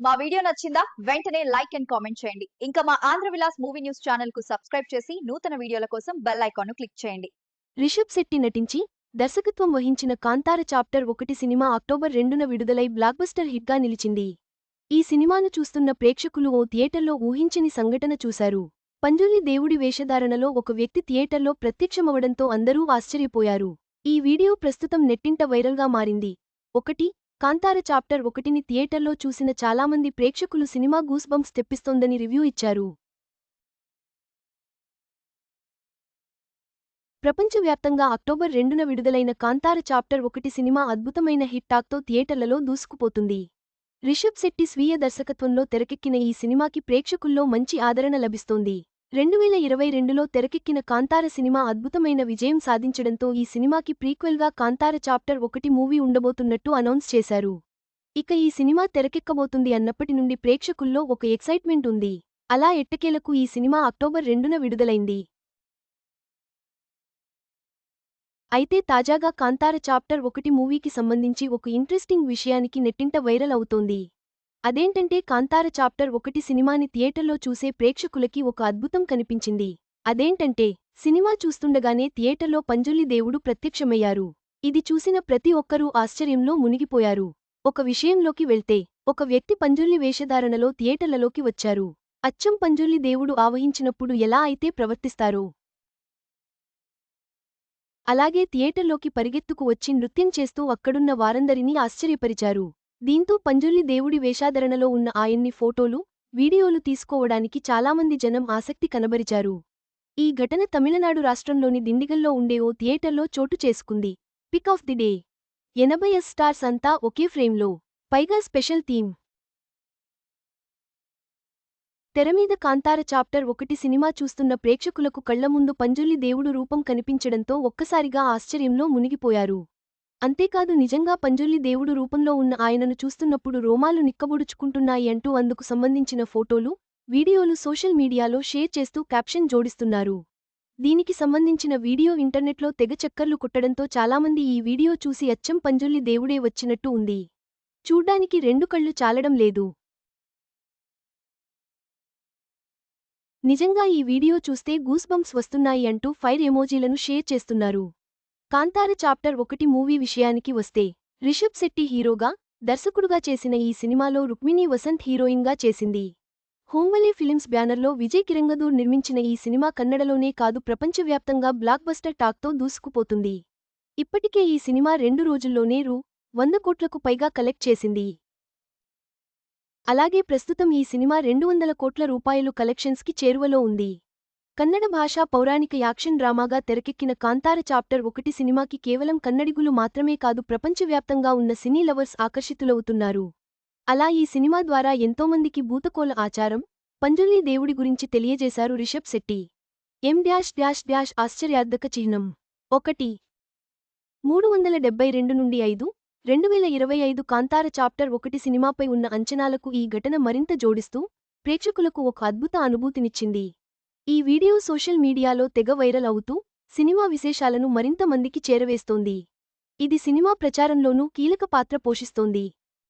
మా వీడియో నచ్చిందా వెంటనే లైక్ అండ్ కామెంట్ చేయండి. ఇంకా మా ఆంధ్ర విలాస్ మూవీ న్యూస్ ఛానల్కు సబ్స్క్రైబ్ చేసి నూతన వీడియోల కోసం బెల్ ఐకాన్ను క్లిక్ చేయండి. రిషబ్ శెట్టి నటించి దర్శకత్వం వహించిన కాంతార చాప్టర్ ఒకటి సినిమా అక్టోబర్ రెండున విడుదలై బ్లాక్బస్టర్ హిట్గా నిలిచింది. ఈ సినిమాను చూస్తున్న ప్రేక్షకులు ఓ థియేటర్లో ఊహించని సంఘటన చూశారు. పంజులి దేవుడి వేషధారణలో ఒక వ్యక్తి థియేటర్లో ప్రత్యక్షమవడంతో అందరూ ఆశ్చర్యపోయారు. ఈ వీడియో ప్రస్తుతం నెట్టింట వైరల్గా మారింది. ఒకటి కాంతార చాప్టర్ ఒకటిని థియేటర్లో చూసిన చాలామంది ప్రేక్షకులు సినిమా గూస్బంప్స్ తెప్పిస్తోందని రివ్యూ ఇచ్చారు. ప్రపంచవ్యాప్తంగా అక్టోబర్ రెండున విడుదలైన కాంతార చాప్టర్ ఒకటి సినిమా అద్భుతమైన హిట్ టాక్తో థియేటర్లలో దూసుకుపోతుంది. రిషబ్ శెట్టి స్వీయ దర్శకత్వంలో తెరకెక్కిన ఈ సినిమాకి ప్రేక్షకుల్లో మంచి ఆదరణ లభిస్తోంది. రెండువేల ఇరవై రెండులో తెరకెక్కిన కాంతార సినిమా అద్భుతమైన విజయం సాధించడంతో ఈ సినిమాకి ప్రీక్వెల్గా కాంతార చాప్టర్ ఒకటి మూవీ ఉండబోతున్నట్టు అనౌన్స్ చేశారు. ఇక ఈ సినిమా తెరకెక్కబోతుంది అన్నప్పటి నుండి ప్రేక్షకుల్లో ఒక ఎక్సైట్మెంట్ ఉంది. అలా ఎట్టకేలకు ఈ సినిమా అక్టోబర్ రెండున విడుదలైంది. అయితే తాజాగా కాంతార చాప్టర్ ఒకటి మూవీకి సంబంధించి ఒక ఇంట్రెస్టింగ్ విషయానికి నెట్టింట వైరల్ అవుతోంది. అదేంటంటే కాంతార చాప్టర్ ఒకటి సినిమాని థియేటర్లో చూసే ప్రేక్షకులకి ఒక అద్భుతం కనిపించింది. అదేంటంటే సినిమా చూస్తుండగానే థియేటర్లో పంజుల్లి దేవుడు ప్రత్యక్షమయ్యారు. ఇది చూసిన ప్రతి ఒక్కరూ ఆశ్చర్యంలో మునిగిపోయారు. ఒక విషయంలోకి వెళ్తే ఒక వ్యక్తి పంజుల్లి వేషధారణలో థియేటర్లలోకి వచ్చారు. అచ్చం పంజుల్లి దేవుడు ఆవహించినప్పుడు ఎలా అయితే ప్రవర్తిస్తారో. అలాగే థియేటర్లోకి పరిగెత్తుకు వచ్చి నృత్యం చేస్తూ అక్కడున్న వారందరినీ ఆశ్చర్యపరిచారు. దీంతో పంజుల్లి దేవుడి వేషాధరణలో ఉన్న ఆయన్ని ఫోటోలు వీడియోలు తీసుకోవడానికి చాలామంది జనం ఆసక్తి కనబరిచారు. ఈ ఘటన తమిళనాడు రాష్ట్రంలోని దిండిగల్లో ఉండే ఓ థియేటర్లో చోటు చేసుకుంది. Pick of the day. ఎనభై ఎస్ స్టార్స్ అంతా ఒకే ఫ్రేమ్లో. పైగా స్పెషల్ థీమ్. తెరమీద కాంతార చాప్టర్ ఒకటి సినిమా చూస్తున్న ప్రేక్షకులకు కళ్ళ ముందు పంజుల్లి దేవుడు రూపం కనిపించడంతో ఒక్కసారిగా ఆశ్చర్యంలో మునిగిపోయారు. అంతేకాదు నిజంగా పంజుల్లి దేవుడు రూపంలో ఉన్న ఆయనను చూస్తున్నప్పుడు రోమాలు నిక్కబొడుచుకుంటున్నాయి అంటూ అందుకు సంబంధించిన ఫోటోలు వీడియోలు సోషల్ మీడియాలో షేర్ చేస్తూ క్యాప్షన్ జోడిస్తున్నారు. దీనికి సంబంధించిన వీడియో ఇంటర్నెట్లో తెగ చక్కర్లు కుట్టడంతో చాలామంది ఈ వీడియో చూసి అచ్చం పంజుల్లి దేవుడే వచ్చినట్టు ఉంది. చూడ్డానికి రెండు కళ్ళు చాలడం లేదు. నిజంగా ఈ వీడియో చూస్తే గూస్బంప్స్ వస్తున్నాయి అంటూ ఫైర్ ఎమోజీలను షేర్ చేస్తున్నారు. కాంతార చాప్టర్ ఒకటి మూవీ విషయానికి వస్తే రిషబ్ శెట్టి హీరోగా దర్శకుడుగా చేసిన ఈ సినిమాలో రుక్మిణీ వసంత్ హీరోయిన్గా చేసింది. హోంవలే ఫిలిమ్స్ బ్యానర్లో విజయ్ కిరంగదూర్ నిర్మించిన ఈ సినిమా కన్నడలోనే కాదు ప్రపంచవ్యాప్తంగా బ్లాక్బస్టర్ టాక్తో దూసుకుపోతుంది. ఇప్పటికే ఈ సినిమా రెండు రోజుల్లోనే రూ. వంద కోట్లకు పైగా కలెక్ట్ చేసింది. అలాగే ప్రస్తుతం ఈ సినిమా రెండు వందల కోట్ల రూపాయలు కలెక్షన్స్కి చేరువలో ఉంది. కన్నడ భాషా పౌరాణిక యాక్షన్ డ్రామాగా తెరకెక్కిన కాంతార చాప్టర్ ఒకటి సినిమాకి కేవలం కన్నడిగులు మాత్రమే కాదు ప్రపంచవ్యాప్తంగా ఉన్న సినీ లవర్స్ ఆకర్షితులవుతున్నారు. అలా ఈ సినిమా ద్వారా ఎంతోమందికి భూతకోల ఆచారం పంజుల్లి దేవుడి గురించి తెలియజేశారు Rishab Shetty. M dash dash dash ఆశ్చర్యార్థక చిహ్నం. ఒకటి. మూడు వందల డెబ్బై రెండు నుండి ఐదు రెండు వేల ఇరవై ఐదు కాంతార చాప్టర్ ఒకటి సినిమాపై ఉన్న అంచనాలకు ఈ ఘటన మరింత జోడిస్తూ ప్రేక్షకులకు ఒక అద్భుత అనుభూతినిచ్చింది. ఈ వీడియో సోషల్ మీడియాలో తెగ వైరల్ అవుతూ సినిమా విశేషాలను మరింత మందికి చేరవేస్తోంది. ఇది సినిమా ప్రచారంలోనూ కీలక పాత్ర పోషిస్తోంది.